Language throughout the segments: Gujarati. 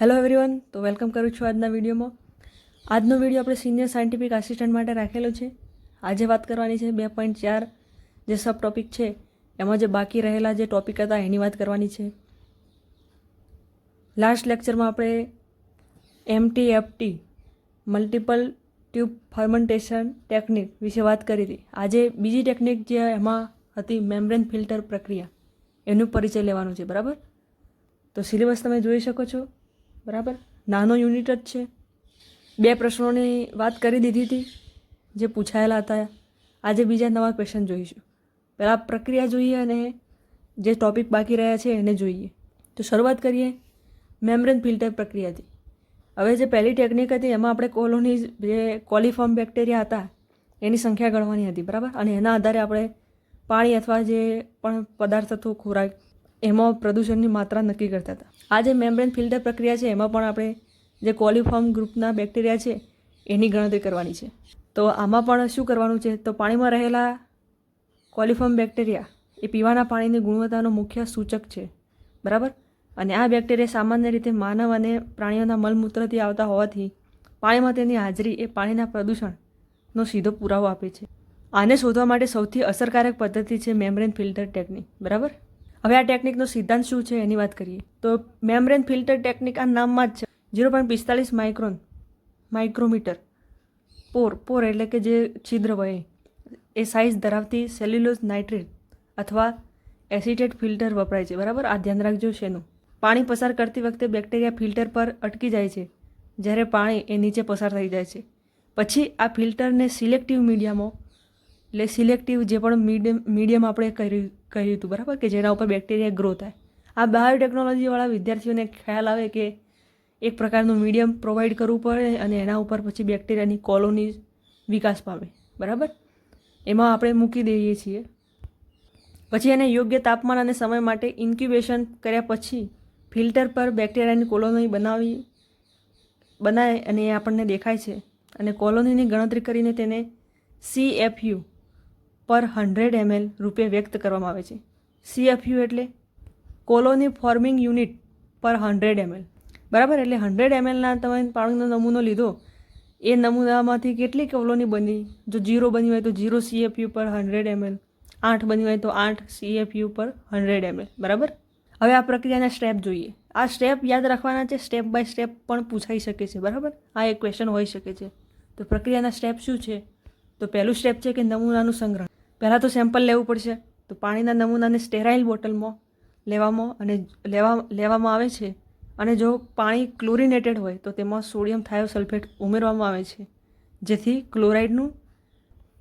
હેલો એવરીવન તો વેલકમ કરું છું આજના વિડીયોમાં. આજનો વીડિયો આપણે સિનિયર સાયન્ટિફિક આસિસ્ટન્ટ માટે રાખેલો છે. આજે વાત કરવાની છે બે પોઈન્ટ ચાર જે સબ ટોપિક છે, એમાં જે બાકી રહેલા જે ટોપિક હતા એની વાત કરવાની છે. લાસ્ટ લેક્ચરમાં આપણે MT FT multiple tube fermentation technique વિશે વાત કરી હતી. આજે બીજી ટેકનિક જે એમાં હતી મેમ્બ્રેન ફિલ્ટર પ્રક્રિયા, એનું પરિચય લેવાનું છે, બરાબર? તો સિલેબસ તમે જોઈ શકો છો. બરાબર? નાનો યુનિટ જ છે. બે પ્રશ્નોની વાત કરી દીધી હતી, જે પૂછાયેલા હતા. આજે બીજા નવા ક્વેશ્ચન જોઈશું. પહેલાં પ્રક્રિયા જોઈએ અને જે ટોપિક બાકી રહ્યા છે એને જોઈએ. તો શરૂઆત કરીએ મેમ્બ્રેન ફિલ્ટર પ્રક્રિયાથી. હવે જે પહેલી ટેકનિક હતી, એમાં આપણે કોલોની જે કોલિફોર્મ બેક્ટેરિયા હતા, એની સંખ્યા ગણવાની હતી, બરાબર? અને એના આધારે આપણે પાણી અથવા જે પણ પદાર્થ હતો ખોરાક એમાં પ્રદૂષણની માત્રા નક્કી કરતા હતા. આ જે મેમ્બ્રેન ફિલ્ટર પ્રક્રિયા છે, એમાં પણ આપણે જે કોલિફોર્મ ગ્રુપના બેક્ટેરિયા છે, એની ગણતરી કરવાની છે. તો આમાં પણ શું કરવાનું છે? તો પાણીમાં રહેલા કોલિફોર્મ બેક્ટેરિયા એ પીવાના પાણીની ગુણવત્તાનો મુખ્ય સૂચક છે. બરાબર? અને આ બેક્ટેરિયા સામાન્ય રીતે માનવ અને પ્રાણીઓના મલમૂત્રથી આવતા હોવાથી પાણીમાં તેની હાજરી એ પાણીના પ્રદૂષણનો સીધો પુરાવો આપે છે. આને શોધવા માટે સૌથી અસરકારક પદ્ધતિ છે મેમ્બ્રેન ફિલ્ટર ટેકનિક બરાબર? હવે આ ટેકનિકનો સિદ્ધાંત શું છે એની વાત કરીએ. તો મેમ્બ્રેન ફિલ્ટર ટેકનિક આ નામમાં જ છે. ઝીરો પોઈન્ટ પિસ્તાલીસ માઇક્રોન માઇક્રોમીટર પોર પોર એટલે કે જે છિદ્ર હોય, એ સાઇઝ ધરાવતી સેલ્યુલોઝ નાઇટ્રેટ અથવા એસિટેટ ફિલ્ટર વપરાય છે. બરાબર? આ ધ્યાન રાખજો શેનું. પાણી પસાર કરતી વખતે બેક્ટેરિયા ફિલ્ટર પર અટકી જાય છે. જ્યારે પાણી એ નીચે પસાર થઈ જાય છે. પછી આ ફિલ્ટરને સિલેક્ટિવ મીડિયામાં એટલે સિલેક્ટિવ જે પણ મીડિયમ મીડિયમ આપણે કર્યું કહ્યું હતું, બરાબર? કે જેના ઉપર બેક્ટેરિયા ગ્રો થાય. આ બાયોટેકનોલોજીવાળા વિદ્યાર્થીઓને ખ્યાલ આવે કે એક પ્રકારનું મીડિયમ પ્રોવાઈડ કરવું પડે અને એના ઉપર પછી બેક્ટેરિયાની કોલોની વિકાસ પામે, બરાબર? એમાં આપણે મૂકી દઈએ છીએ. પછી એને યોગ્ય તાપમાન અને સમય માટે ઇન્ક્યુબેશન કર્યા પછી ફિલ્ટર પર બેક્ટેરિયાની કોલોની બનાવી બનાવે અને એ આપણને દેખાય છે. અને કોલોનીની ગણતરી કરીને તેને સીએફયુ પર હંડ્રેડ એમએલ રૂપે વ્યક્ત કરવામાં આવે છે. સીએફયુ એટલે colony forming unit per hundred ML. બરાબર? એટલે હંડ્રેડ એમએલના તમે પાણીનો નમૂનો લીધો, એ નમૂનામાંથી કેટલી કોલોની બની? જો જીરો બની હોય તો જીરો સીએફયુ પર હંડ્રેડ એમએલ, આઠ બની હોય તો આઠ સીએફયુ પર હંડ્રેડ એમએલ. બરાબર? હવે આ પ્રક્રિયાના સ્ટેપ જોઈએ. આ સ્ટેપ યાદ રાખવાના છે, સ્ટેપ બાય સ્ટેપ પણ પૂછાઈ શકે છે. બરાબર? આ એક ક્વેશ્ચન હોઈ શકે છે. તો પ્રક્રિયાના સ્ટેપ શું છે? તો પહેલું સ્ટેપ છે કે નમૂનાનું સંગ્રહ. પહેલાં તો સેમ્પલ લેવું પડશે. તો પાણીના નમૂનાને સ્ટેરાઇલ બોટલમાં લેવામાં અને લેવા, લેવામાં આવે છે. અને જો પાણી ક્લોરિનેટેડ હોય, તો તેમાં સોડિયમ થાયોસલ્ફેટ ઉમેરવામાં આવે છે. જેથી ક્લોરાઇડનું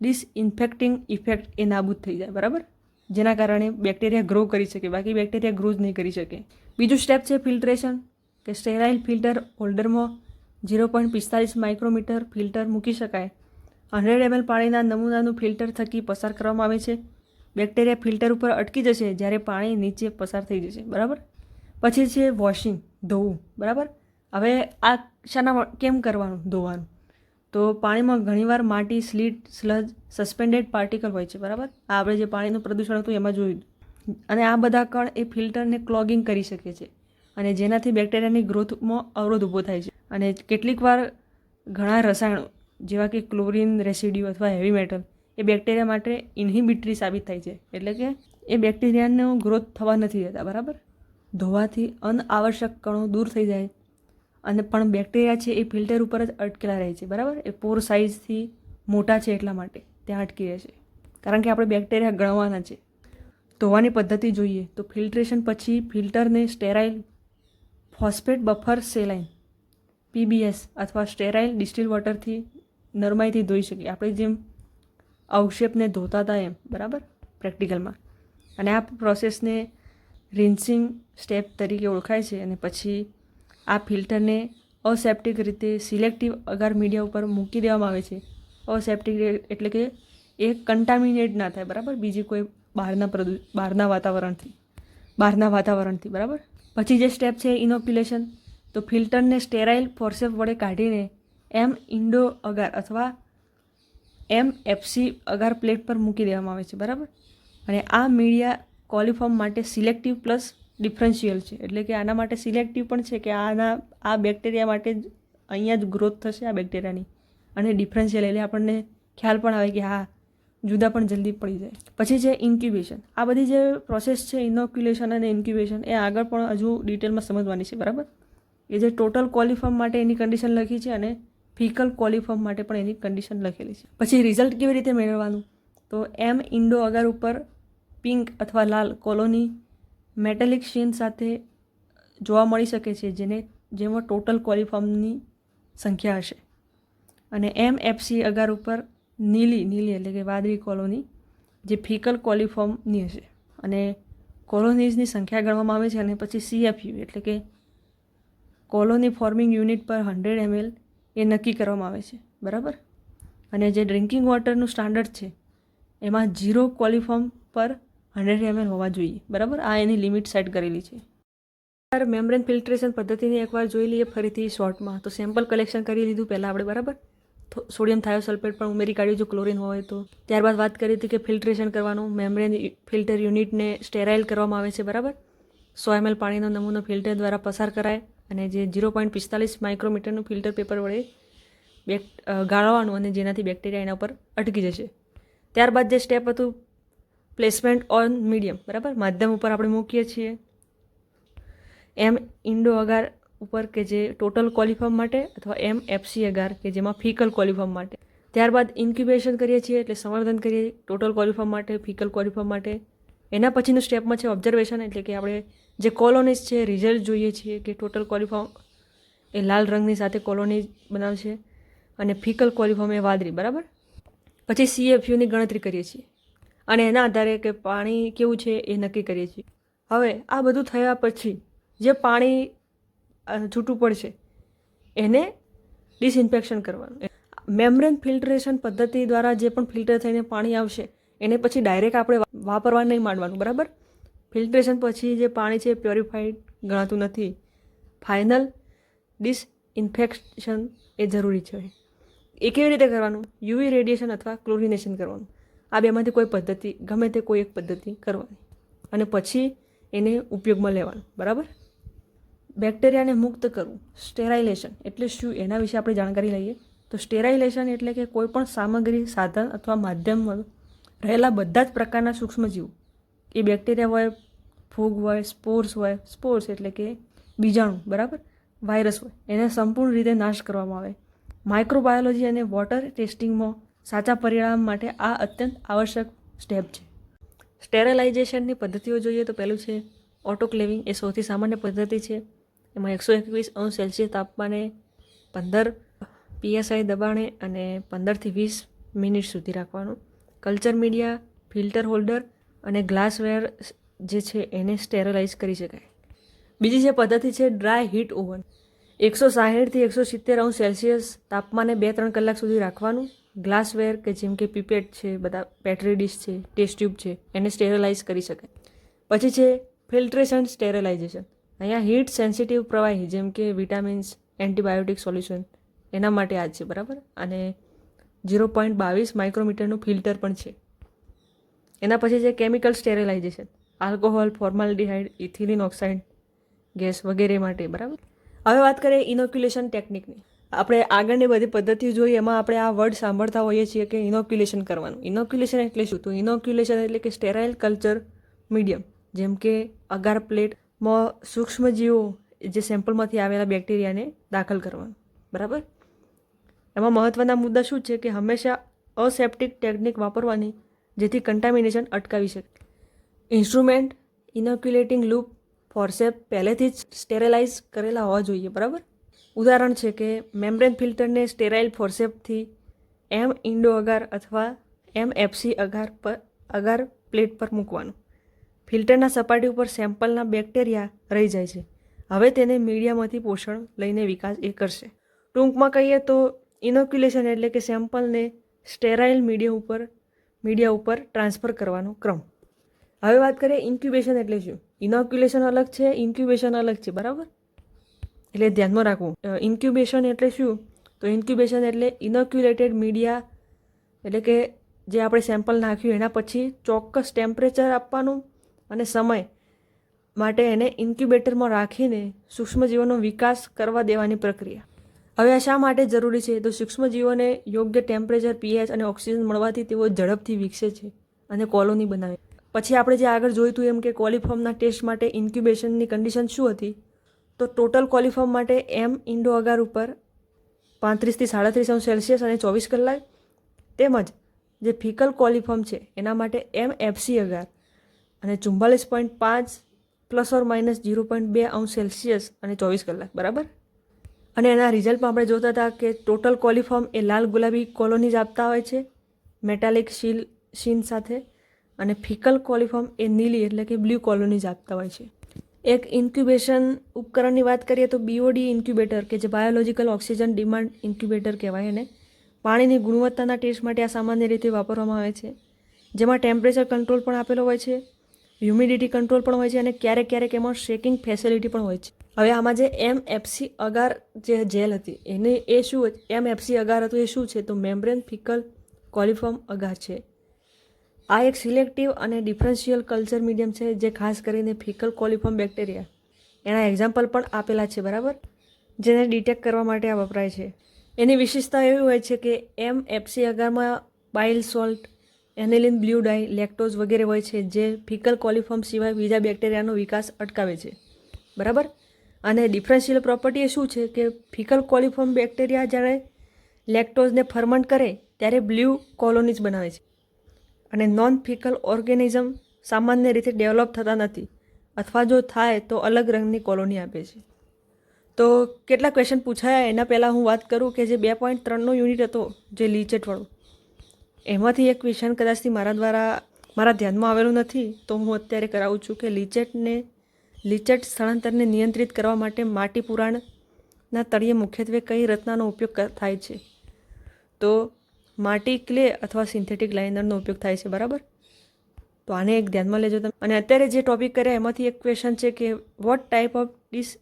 ડિસઇન્ફેક્ટિંગ ઇફેક્ટ એ નાબૂદ થઈ જાય, બરાબર? જેના કારણે બેક્ટેરિયા ગ્રો કરી શકે. બાકી બેક્ટેરિયા ગ્રો જ નહીં કરી શકે. બીજું સ્ટેપ છે ફિલ્ટ્રેશન કે સ્ટેરાઇલ ફિલ્ટર હોલ્ડરમાં ઝીરો પોઈન્ટ પિસ્તાલીસ માઇક્રોમીટર ફિલ્ટર મૂકી શકાય. હંડ્રેડ એમએલ પાણીના નમૂનાનું ફિલ્ટર થકી પસાર કરવામાં આવે છે. બેક્ટેરિયા ફિલ્ટર ઉપર અટકી જશે જ્યારે પાણી નીચે પસાર થઈ જશે. બરાબર? પછી છે વોશિંગ, ધોવું. બરાબર? હવે આ શાના કેમ કરવાનું? ધોવાનું. તો પાણીમાં ઘણીવાર માટી, સ્લીટ, સ્લજ, સસ્પેન્ડેડ પાર્ટિકલ હોય છે. બરાબર? આ આપણે જે પાણીનું પ્રદૂષણ હતું એમાં જોયું. અને આ બધા કણ એ ફિલ્ટરને ક્લોગિંગ કરી શકે છે. અને જેનાથી બેક્ટેરિયાની ગ્રોથમાં અવરોધ ઊભો થાય છે. અને કેટલીક વાર ઘણા રસાયણો જેવા કે ક્લોરિન, રેસિડ્યુ અથવા હેવી મેટલ, એ બેક્ટેરિયા માટે ઇન્હિબિટરી સાબિત થાય છે. એટલે કે એ બેક્ટેરિયાનો ગ્રોથ થવા નથી દેતા, બરાબર? ધોવાથી અનઆવશ્યક કણો દૂર થઈ જાય અને પણ બેક્ટેરિયા છે એ ફિલ્ટર ઉપર જ અટકેલા રહે છે, બરાબર? એ પોર સાઇઝથી મોટા છે એટલા માટે ત્યાં અટકી રહે છે. કારણ કે આપણે બેક્ટેરિયા ગણવાના છે. ધોવાની પદ્ધતિ જોઈએ તો ફિલ્ટ્રેશન પછી ફિલ્ટરને sterile phosphate buffer saline PBS અથવા સ્ટેરાઇલ ડિસ્ટિલ વોટરથી નરમાઈથી ધોઈ શકીએ. આપણે જેમ અવક્ષેપને ધોતા હતા એમ, બરાબર? પ્રેક્ટિકલમાં. અને આ પ્રોસેસને રિન્સિંગ સ્ટેપ તરીકે ઓળખાય છે અને પછી આ ફિલ્ટરને અસેપ્ટિક રીતે સિલેક્ટિવ અગાર મીડિયા ઉપર મૂકી દેવામાં આવે છે. અસેપ્ટિક એટલે કે એ કન્ટામિનેટ ના થાય, બરાબર? બીજી કોઈ બહારના પ્રદૂ, બહારના વાતાવરણથી બહારના વાતાવરણથી, બરાબર? પછી જે સ્ટેપ છે ઇનોક્યુલેશન, તો ફિલ્ટરને સ્ટેરાઇલ ફોર્સેપ વડે કાઢીને એમ ઇન્ડો અગાર અથવા એમ એફસી અગાર પ્લેટ પર મૂકી દેવામાં આવે છે, બરાબર? અને આ મીડિયા કોલિફોર્મ માટે સિલેક્ટિવ પ્લસ ડિફરન્શિયલ છે. એટલે કે આના માટે સિલેક્ટિવ પણ છે કે આના, આ બેક્ટેરિયા માટે જ અહીંયા જ ગ્રોથ થશે આ બેક્ટેરિયાની. અને ડિફરન્શિયલ એટલે આપણને ખ્યાલ પણ આવે કે હા, જુદા પણ જલ્દી પડી જાય. પછી છે ઇન્ક્યુબેશન. આ બધી જે પ્રોસેસ છે, ઇનોક્યુલેશન અને ઇન્ક્યુબેશન, એ આગળ પણ હજુ ડિટેલમાં સમજવાની છે, બરાબર? એ જે ટોટલ ક્વોલિફોર્મ માટે એની કન્ડિશન લખી છે અને ફિકલ કોલિફોર્મ માટે પણ એની કન્ડિશન લખેલી છે. પછી રિઝલ્ટ કેવી રીતે મેળવવાનું? તો એમ ઇન્ડો અગર ઉપર પિંક અથવા લાલ કોલોની મેટેલિક શીન સાથે જોવા મળી શકે છે, જેને, જેમાં ટોટલ કોલિફોર્મની સંખ્યા હશે. અને એમ એફસી અગાર ઉપર નીલી નીલી એટલે કે વાદળી કોલોની, જે ફિકલ કોલિફોર્મની હશે. અને કોલોનીઝની સંખ્યા ગણવામાં આવે છે અને પછી સીએફયુ એટલે કે colony forming unit per hundred ML એ નક્કી કરવામાં આવે છે. બરાબર? અને જે ડ્રિંકિંગ વોટરનું સ્ટાન્ડર્ડ છે, એમાં ઝીરો ક્વોલિફોર્મ પર હંડ્રેડ એમએલ હોવા જોઈએ. બરાબર? આ એની લિમિટ સેટ કરેલી છે. મેમ્બ્રેન ફિલ્ટ્રેશન પદ્ધતિને એકવાર જોઈ લઈએ ફરીથી શોર્ટમાં તો સેમ્પલ કલેક્શન કરી લીધું પહેલાં આપણે, બરાબર? સોડિયમ થાયોસલ્ફેટ પણ ઉમેરી કાઢ્યું, જો ક્લોરિન હોય તો. ત્યારબાદ વાત કરી હતી કે ફિલ્ટ્રેશન કરવાનું. મેમ્બ્રેન ફિલ્ટર યુનિટને સ્ટેરાઇલ કરવામાં આવે છે, બરાબર? સો એમએલ પાણીનો નમૂનો ફિલ્ટર દ્વારા પસાર કરાય. અને જે ઝીરો પોઈન્ટ પિસ્તાલીસ માઇક્રોમીટરનું ફિલ્ટર પેપર વડે બેક ગાળવાનું અને જેનાથી બેક્ટેરિયા એના ઉપર અટકી જશે. ત્યારબાદ જે સ્ટેપ હતું પ્લેસમેન્ટ ઓન મીડિયમ બરાબર? માધ્યમ ઉપર આપણે મૂકીએ છીએ. એમ ઇન્ડો અગાર ઉપર કે જે ટોટલ કોલિફોર્મ માટે અથવા એમ એફસી અગાર કે જેમાં ફિકલ કોલિફોર્મ માટે. ત્યારબાદ ઇન્ક્યુબેશન કરીએ છીએ એટલે સંવર્ધન કરીએ. ટોટલ કોલિફોર્મ માટે ફિકલ કોલિફોર્મ માટે. એના પછીનું સ્ટેપમાં છે ઓબ્ઝર્વેશન એટલે કે આપણે જે કોલોનીઝ છે, રિઝલ્ટ જોઈએ છીએ કે ટોટલ કોલિફોર્મ એ લાલ રંગની સાથે કોલોની બનાવશે અને ફિકલ કોલિફોર્મ એ વાદળી, બરાબર? પછી સીએફયુની ગણતરી કરીએ છીએ. અને એના આધારે કે પાણી કેવું છે એ નક્કી કરીએ છીએ. હવે આ બધું થયા પછી જે પાણી છૂટું પડશે, એને ડિસઇન્ફેક્શન કરવાનું. મેમ્બ્રેન ફિલ્ટરેશન પદ્ધતિ દ્વારા જે પણ ફિલ્ટર થઈને પાણી આવશે, એને પછી ડાયરેક્ટ આપણે વાપરવા નહીં માંડવાનું, બરાબર? ફિલ્ટ્રેશન પછી જે પાણી છે પ્યોરિફાઈડ ગણાતું નથી. ફાઇનલ ડિસઇન્ફેક્શન એ જરૂરી છે. એ કેવી રીતે કરવાનું, યુવી રેડિયેશન અથવા ક્લોરિનેશન કરવાનું. આ બેમાંથી કોઈ પદ્ધતિ, ગમે તે કોઈ એક પદ્ધતિ કરવાની. અને પછી એને ઉપયોગમાં લેવાનું. બરાબર? બેક્ટેરિયાને મુક્ત કરવું, સ્ટેરાઇલેશન. એટલે શું? એના વિશે આપણે જાણકારી લઈએ. તો સ્ટેરાઇલેશન એટલે કે કોઈપણ સામગ્રી, સાધન અથવા માધ્યમમાં રહેલા બધા જ પ્રકારના સૂક્ષ્મજીવો. એ બેક્ટેરિયા હોય ફૂગ હોય, સ્પોર્સ હોય, સ્પોર્સ એટલે કે બીજાણુ, બરાબર? વાયરસ હોય. એને સંપૂર્ણ રીતે નાશ કરવામાં આવે. માઇક્રોબાયોલોજી અને વોટર ટેસ્ટિંગમાં સાચા પરિણામ માટે આ અત્યંત આવશ્યક સ્ટેપ છે. સ્ટેરલાઇઝેશનની પદ્ધતિઓ જોઈએ તો પહેલું છે ઓટોક્લેવિંગ એ સૌથી સામાન્ય પદ્ધતિ છે. એમાં એકસો એકવીસ અંશ સેલ્સિયસ તાપમાને પંદર પીએસઆઈ દબાણે અને પંદરથી વીસ મિનિટ સુધી રાખવાનું. કલ્ચર મીડિયા ફિલ્ટર હોલ્ડર અને ગ્લાસવેર જે છે એને સ્ટેરલાઇઝ કરી શકાય. બીજી જે પદ્ધતિ છે, ડ્રાય હીટ ઓવન. એકસો સાહીઠથી એકસો સિત્તેર અંશ સેલ્સિયસ તાપમાને બે ત્રણ કલાક સુધી રાખવાનું. ગ્લાસવેર કે જેમ કે પીપેટ છે, બધા પેટરી ડીશ છે, ટેસ્ટ ટ્યુબ છે, એને સ્ટેરલાઇઝ કરી શકાય. પછી છે, ફિલ્ટ્રેશન સ્ટેરલાઇઝેશન. અહીંયા હીટ સેન્સિટિવ પ્રવાહી, જેમ કે વિટામિન્સ, એન્ટીબાયોટિક સોલ્યુશન, એના માટે આ છે, બરાબર? અને ઝીરો પોઈન્ટ બાવીસ માઇક્રોમીટરનું ફિલ્ટર પણ છે. એના પછી છે, chemical sterilization. Alcohol, formaldehyde, ethylene oxide, gas વગેરે માટે, બરાબર? હવે વાત કરીએ ઇનોક્યુલેશન ટેકનિકની. આપણે આગળની બધી પદ્ધતિઓ જોઈએ એમાં આપણે આ વર્ડ સાંભળતા હોઈએ છીએ કે ઇનોક્યુલેશન કરવાનું. ઇનોક્યુલેશન એટલે શું? તો ઇનોક્યુલેશન એટલે કે સ્ટેરાઇલ કલ્ચર મીડિયમ, જેમ કે અગાર પ્લેટમાં સૂક્ષ્મજીવો જે સેમ્પલમાંથી આવેલા બેક્ટેરિયાને દાખલ કરવાનું, બરાબર? એમાં મહત્ત્વના મુદ્દા શું છે કે હંમેશા અસેપ્ટિક ટેકનિક વાપરવાની, જેથી કન્ટામિનેશન અટકાવી શકે. ઇન્સ્ટ્રુમેન્ટ ઇનોક્યુલેટિંગ લૂપ ફોર્સેપ પહેલેથી જ સ્ટેરેલાઇઝ કરેલા હોવા જોઈએ, બરાબર? ઉદાહરણ છે કે મેમ્બ્રેન ફિલ્ટરને સ્ટેરાઇલ ફોર્સેપથી એમ ઇન્ડો અગાર અથવા એમ એફસી અગાર પર અગાર પ્લેટ પર મૂકવાનું. ફિલ્ટરના સપાટી ઉપર સેમ્પલના બેક્ટેરિયા રહી જાય છે. હવે તેને મીડિયામાંથી પોષણ લઈને વિકાસ એ કરશે. ટૂંકમાં કહીએ તો ઇનોક્યુલેશન એટલે કે સેમ્પલને સ્ટેરાઇલ મીડિયા ઉપર મીડિયા ઉપર ટ્રાન્સફર કરવાનો ક્રમ. હવે વાત કરીએ ઇન્ક્યુબેશન એટલે શું? ઇનોક્યુલેશન અલગ છે ઇન્ક્યુબેશન અલગ છે, બરાબર? એટલે ધ્યાનમાં રાખવું. ઇન્ક્યુબેશન એટલે શું? તો ઇન્ક્યુબેશન એટલે ઇનોક્યુલેટેડ મીડિયા એટલે કે જે આપણે સેમ્પલ નાખ્યું એના પછી ચોક્કસ ટેમ્પરેચર આપવાનું અને સમય માટે એને ઇન્ક્યુબેટરમાં રાખીને સૂક્ષ્મજીવોનો વિકાસ કરવા દેવાની પ્રક્રિયા. હવે આ શા માટે જરૂરી છે? તો સૂક્ષ્મજીવોને યોગ્ય ટેમ્પરેચર પીએચ અને ઓક્સિજન મળવાથી તેઓ ઝડપથી વિકસે છે અને કોલોની બનાવે પછી આપણે જે આગળ જોયું હતું એમ કે કોલિફોર્મના ટેસ્ટ માટે ઇન્ક્યુબેશનની કન્ડિશન શું હતી, તો ટોટલ કોલિફોર્મ માટે એમ ઇન્ડો અગાર ઉપર પાંત્રીસથી સાડત્રીસ અંશ સેલ્સિયસ અને ચોવીસ કલાક તેમજ જે ફિકલ કોલિફોર્મ છે એના માટે એમ એફસી અગાર અને ચુમ્બાલીસ પોઈન્ટ પાંચ plus or minus zero point બે અંશ સેલ્સિયસ અને ચોવીસ કલાક, બરાબર? અને એના રિઝલ્ટમાં આપણે જોતા હતા કે ટોટલ કોલિફોર્મ એ લાલ ગુલાબી કોલોનીઝ આપતા હોય છે મેટાલિક શીલ શીન સાથે. અને ફિકલ કોલિફોર્મ એ નીલી એટલે કે બ્લુ કોલોનીઝ આપતા હોય છે. એક ઇન્ક્યુબેશન ઉપકરણની વાત કરીએ તો બીઓડી ઇન્ક્યુબેટર કે જે બાયોલોજિકલ ઓક્સિજન ડિમાન્ડ ઇન્ક્યુબેટર કહેવાય એને. પાણીની ગુણવત્તાના ટેસ્ટ માટે આ સામાન્ય રીતે વાપરવામાં આવે છે. જેમાં ટેમ્પરેચર કંટ્રોલ પણ આપેલો હોય છે, હ્યુમિડિટી કંટ્રોલ પણ હોય છે અને ક્યારેક ક્યારેક એમાં શેકિંગ ફેસિલિટી પણ હોય છે. હવે આમાં જે એમ એફસી અગાર જે જેલ હતી, એને એ શું એમ એફસી અગાર હતું એ શું છે? તો મેમ્બ્રેન ફિકલ કોલિફોર્મ અગાર છે. આ એક સિલેક્ટિવ અને ડિફરન્શિયલ કલ્ચર મીડિયમ છે, જે ખાસ કરીને ફિકલ કોલિફોર્મ બેક્ટેરિયા. એના એક્ઝામ્પલ પણ આપેલા છે, બરાબર? જેને ડિટેક્ટ કરવા માટે આ વપરાય છે. એની વિશેષતા એવી હોય છે કે M FC અગારમાં bile salt aniline blue dye lactose વગેરે હોય છે, જે ફિકલ કોલિફોર્મ સિવાય બીજા બેક્ટેરિયાનો વિકાસ અટકાવે છે. બરાબર? અને ડિફરન્શિયલ પ્રોપર્ટી એ શું છે કે ફિકલ કોલિફોર્મ બેક્ટેરિયા જ્યારે લેક્ટોઝને ફર્મન્ટ કરે, ત્યારે બ્લ્યુ કોલોનીઝ બનાવે છે. અને નોન ફિકલ ઓર્ગેનિઝમ સામાન્ય રીતે ડેવલપ થતા નથી અથવા જો થાય તો અલગ રંગની કોલોની આપે છે. તો કેટલા ક્વેશ્ચન પૂછાયા? એના પહેલાં હું વાત કરું કે જે બે પોઈન્ટ ત્રણનો યુનિટ હતો, જે લીચેટવાળો. એમાંથી એક ક્વેશ્ચન કદાચથી મારા દ્વારા, મારા ધ્યાનમાં આવેલું નથી, તો હું અત્યારે કરાવું છું કે લીચેટને, લીચેટ સ્થળાંતરને નિયંત્રિત કરવા માટે માટી પુરાણના તળિયે મુખ્યત્વે કઈ રચનાનો ઉપયોગ થાય છે? તો માટી ક્લે અથવા સિન્થેટિક લાઇનરનો ઉપયોગ થાય છે, બરાબર? તો આને એક ધ્યાનમાં લેજો તમે. અને અત્યારે જે ટોપિક કર્યા, એમાંથી એક ક્વેશ્ચન છે કે what type of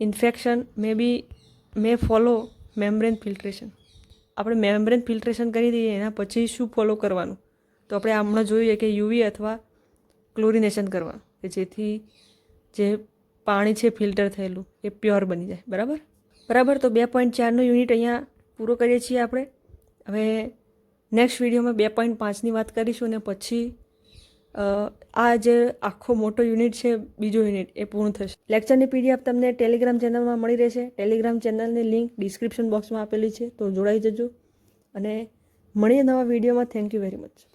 disinfection may be may follow membrane filtration આપણે મેમ્બ્રેન ફિલ્ટ્રેશન કરી દઈએ, એના પછી શું ફોલો કરવાનું? તો આપણે હમણાં જોઈએ કે યુવી અથવા ક્લોરિનેશન કરવા કે જેથી જે પાણી છે ફિલ્ટર થયેલું, એ પ્યોર બની જાય, બરાબર? બરાબર, તો બે પોઈન્ટ ચારનો યુનિટ અહીંયા પૂરો કરીએ છીએ આપણે. હવે નેક્સ્ટ વિડીયોમાં બે પોઈન્ટ પાંચની વાત કરીશું અને પછી આ જે આખો મોટો યુનિટ છે, બીજો યુનિટ એ પૂર્ણ થશે. લેક્ચરની પીડીએફ તમને ટેલિગ્રામ ચેનલમાં મળી રહેશે. ટેલિગ્રામ ચેનલની લિંક ડિસ્ક્રિપ્શન બોક્સમાં આપેલી છે, તો જોડાઈ જજો. અને મળીએ નવા વિડીયોમાં થેન્ક યુ વેરી મચ